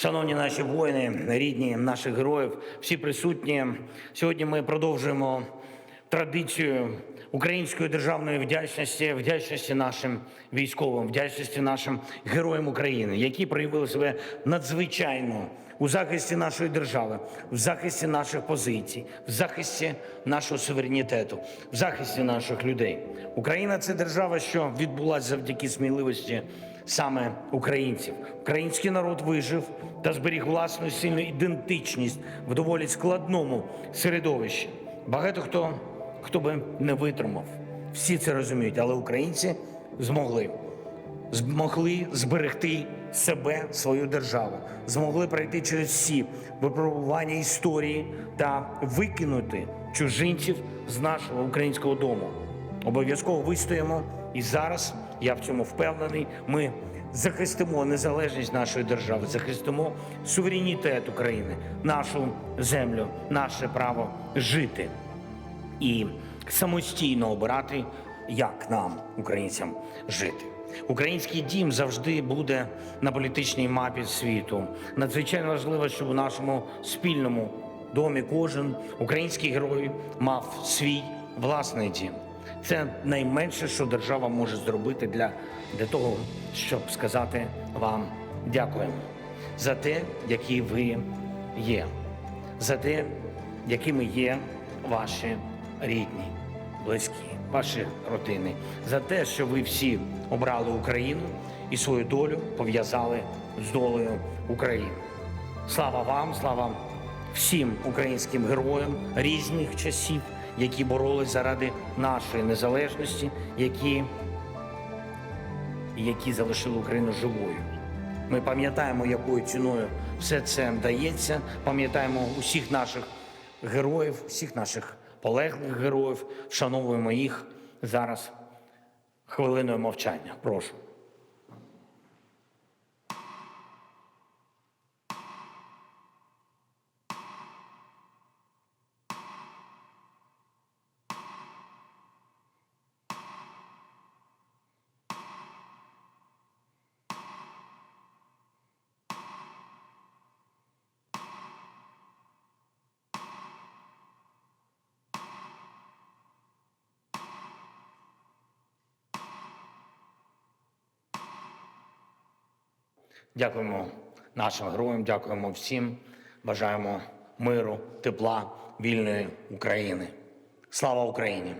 Шановні наші воїни, рідні наших героїв, всі присутні. Сьогодні ми продовжуємо традицію української державної вдячності, вдячності нашим військовим, вдячності нашим героям України, які проявили себе надзвичайно у захисті нашої держави, в захисті наших позицій, в захисті нашого суверенітету, в захисті наших людей. Україна це держава, що відбулася завдяки сміливості саме українців. Український народ вижив та зберіг власну сильну ідентичність в доволі складному середовищі. Багато хто хто би не витримав, всі це розуміють, але українці змогли змогли зберегти себе, свою державу, змогли пройти через всі випробування історії та викинути чужинців з нашого українського дому. Обов'язково вистоїмо, і зараз я в цьому впевнений. Ми захистимо незалежність нашої держави, захистимо суверенітет України, нашу землю, наше право жити і самостійно обирати, як нам, українцям, жити. Український дім завжди буде на політичній мапі світу. Надзвичайно важливо, щоб у нашому спільному домі кожен український герой мав свій власний дім. Це найменше, що держава може зробити для, для того, щоб сказати вам дякуємо за те, які ви є, за те, якими є ваші рідні, близькі, ваші родини, за те, що ви всі обрали Україну і свою долю пов'язали з долею України. Слава вам, слава всім українським героям різних часів, які боролись заради нашої незалежності, які, які залишили Україну живою. Ми пам'ятаємо, якою ціною все це дається. Пам'ятаємо усіх наших героїв, всіх наших полеглих героїв. Вшановуємо їх зараз хвилиною мовчання. Прошу. Дякуємо нашим героям, дякуємо всім. Бажаємо миру, тепла, вільної України. Слава Україні!